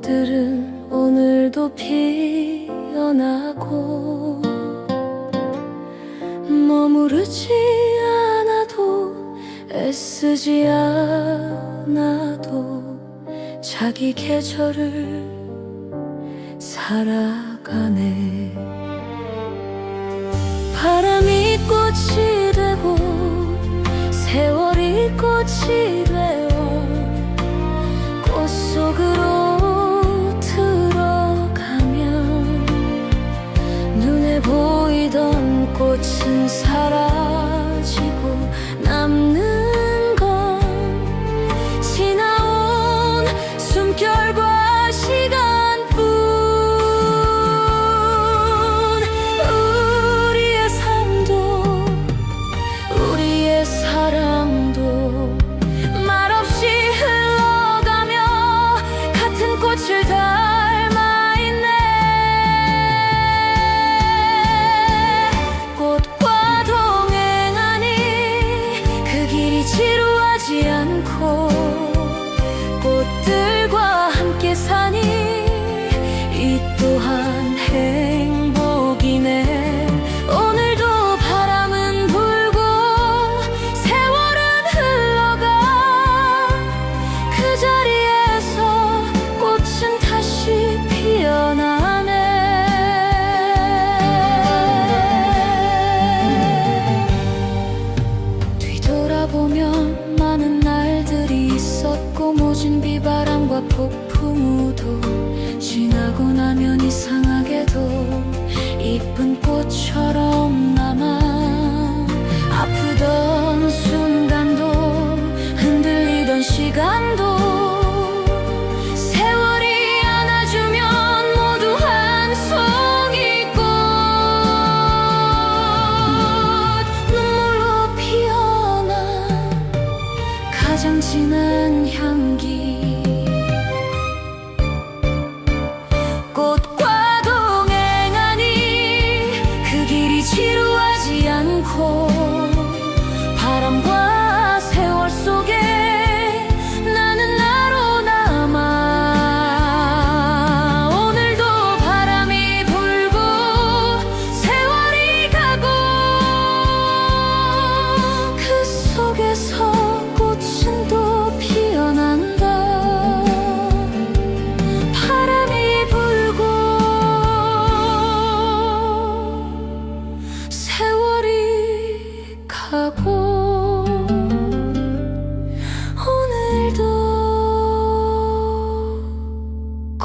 꽃들은 오늘도 피어나고 머무르지 않아도 애쓰지 않아도 자기 계절을 살아가네. 바람이 꽃이 되고 세월이 꽃이 되어 꽃 속으로 사랑 폭풍우도 지나고 나면 이상하게도 이쁜 꽃처럼 남아 아프던 순간도 흔들리던 시간도 가장 진한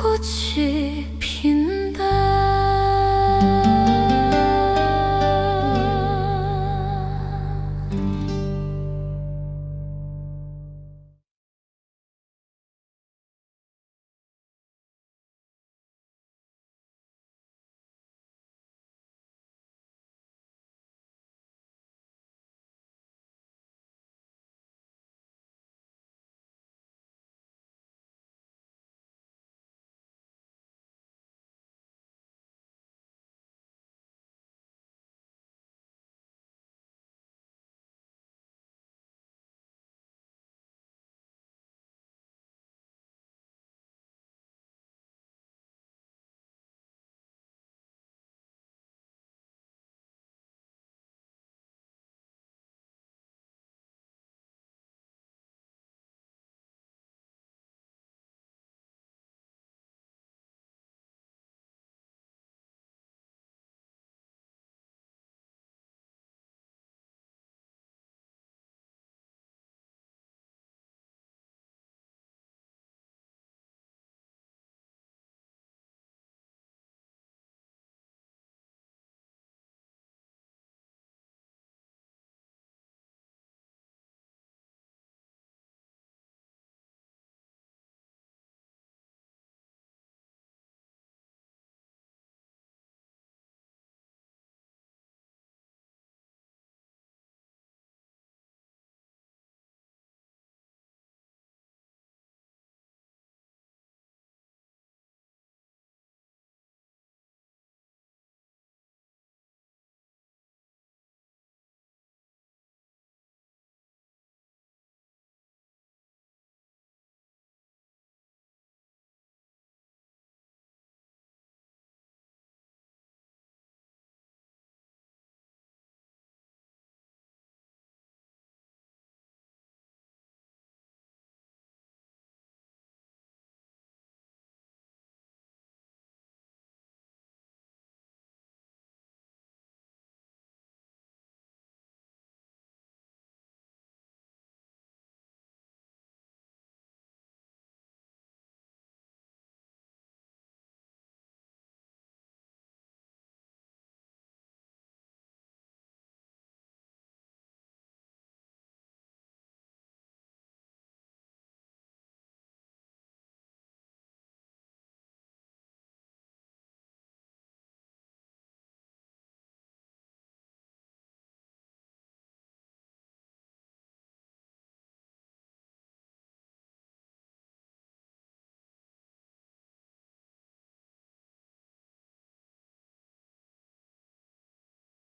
不去。